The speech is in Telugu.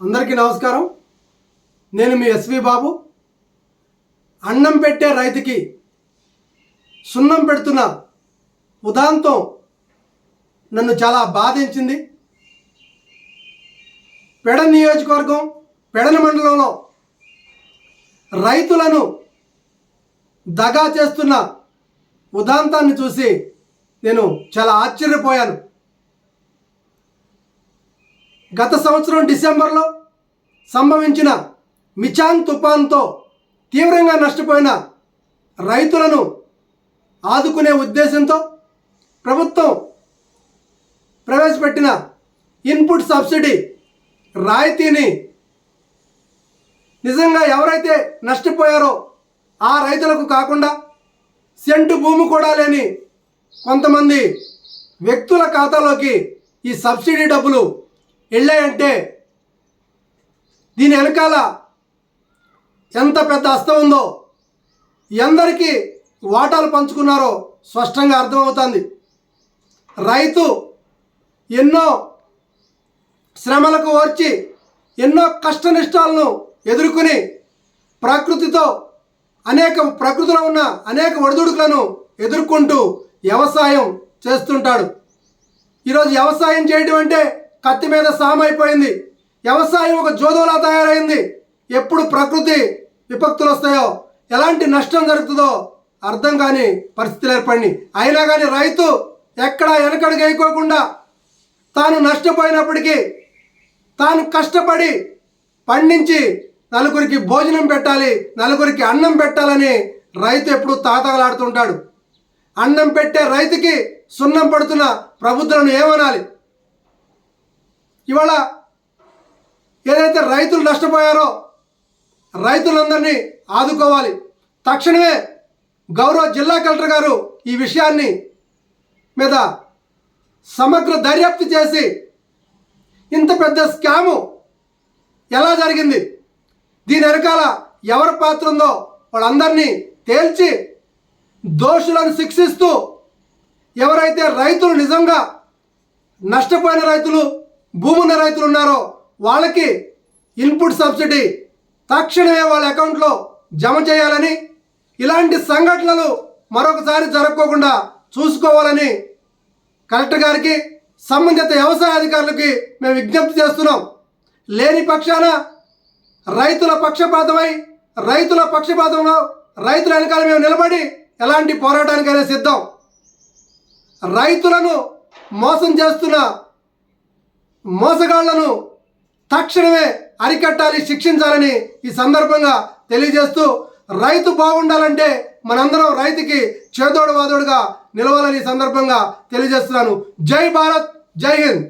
అందరికీ నమస్కారం. నేను మీ ఎస్వి బాబు. అన్నం పెట్టే రైతుకి సున్నం పెడుతున్న ఉదాంతం నన్ను చాలా బాధించింది. పెడ నియోజకవర్గం పెడన మండలంలో రైతులను దగా చేస్తున్న ఉదాంతాన్ని చూసి నేను చాలా ఆశ్చర్యపోయాను. గత సంవత్సరం డిసెంబర్లో సంభవించిన మిచాంగ్ తుఫాన్తో తీవ్రంగా నష్టపోయిన రైతులను ఆదుకునే ఉద్దేశంతో ప్రభుత్వం ప్రవేశపెట్టిన ఇన్పుట్ సబ్సిడీ రాయితీని నిజంగా ఎవరైతే నష్టపోయారో ఆ రైతులకు కాకుండా సెంటు భూమి కూడా లేని కొంతమంది వ్యక్తుల ఖాతాలోకి ఈ సబ్సిడీ డబ్బులు వెళ్ళాయంటే దీని వెనకాల ఎంత పెద్ద హస్తం ఉందో ఎందరికీ వాటాలు పంచుకున్నారో స్పష్టంగా అర్థమవుతుంది. రైతు ఎన్నో శ్రమలకు ఓర్చి ఎన్నో కష్టనిష్టాలను ఎదుర్కొని ప్రకృతితో అనేక ప్రకృతిలో ఉన్న అనేక ఒడిదుడుకులను ఎదుర్కొంటూ వ్యవసాయం చేస్తుంటాడు. ఈరోజు వ్యవసాయం చేయడం అంటే కత్తి మీద సామైపోయింది వ్యవసాయం ఒక జోదోలా తయారైంది. ఎప్పుడు ప్రకృతి విపత్తులు వస్తాయో ఎలాంటి నష్టం జరుగుతుందో అర్థం కాని పరిస్థితులు ఏర్పడి అయినా కానీ రైతు ఎక్కడా వెనకడుగు వేయకోకుండా తాను నష్టపోయినప్పటికీ తాను కష్టపడి పండించి నలుగురికి భోజనం పెట్టాలి నలుగురికి అన్నం పెట్టాలని రైతు ఎప్పుడు తాతగలాడుతుంటాడు. అన్నం పెట్టే రైతుకి సున్నం పడుతున్న ప్రభుత్వం ఏమనాలి? ఇవాళ ఏదైతే రైతులు నష్టపోయారో రైతులందరినీ ఆదుకోవాలి. తక్షణమే గౌరవ జిల్లా కలెక్టర్ గారు ఈ విషయాన్ని మీద సమగ్ర దర్యాప్తు చేసి ఇంత పెద్ద స్కాము ఎలా జరిగింది? దీని వెనకాల ఎవరి పాత్ర ఉందో వాళ్ళందరినీ తేల్చి దోషులను శిక్షిస్తూ ఎవరైతే రైతులు నిజంగా నష్టపోయిన రైతులు భూమి ఉన్న రైతులు ఉన్నారో వాళ్ళకి ఇన్పుట్ సబ్సిడీ తక్షణమే వాళ్ళ అకౌంట్లో జమ చేయాలని ఇలాంటి సంఘటనలు మరొకసారి జరగకోకుండా చూసుకోవాలని కలెక్టర్ గారికి సంబంధిత వ్యవసాయ అధికారులకి మేము విజ్ఞప్తి చేస్తున్నాం. లేని పక్షాన రైతుల పక్షపాతమై రైతుల పక్షపాతంలో రైతుల వెనకాల మేము నిలబడి ఎలాంటి పోరాటానికైనా సిద్ధం. రైతులను మోసం చేస్తున్న మోసగాళ్ళను తక్షణమే అరికట్టాలి శిక్షించాలని ఈ సందర్భంగా తెలియజేస్తూ రైతు బాగుండాలంటే మనందరం రైతుకి చేదోడు వాదోడుగా నిలవాలని సందర్భంగా తెలియజేస్తున్నాను. జై భారత్ జై హింద్.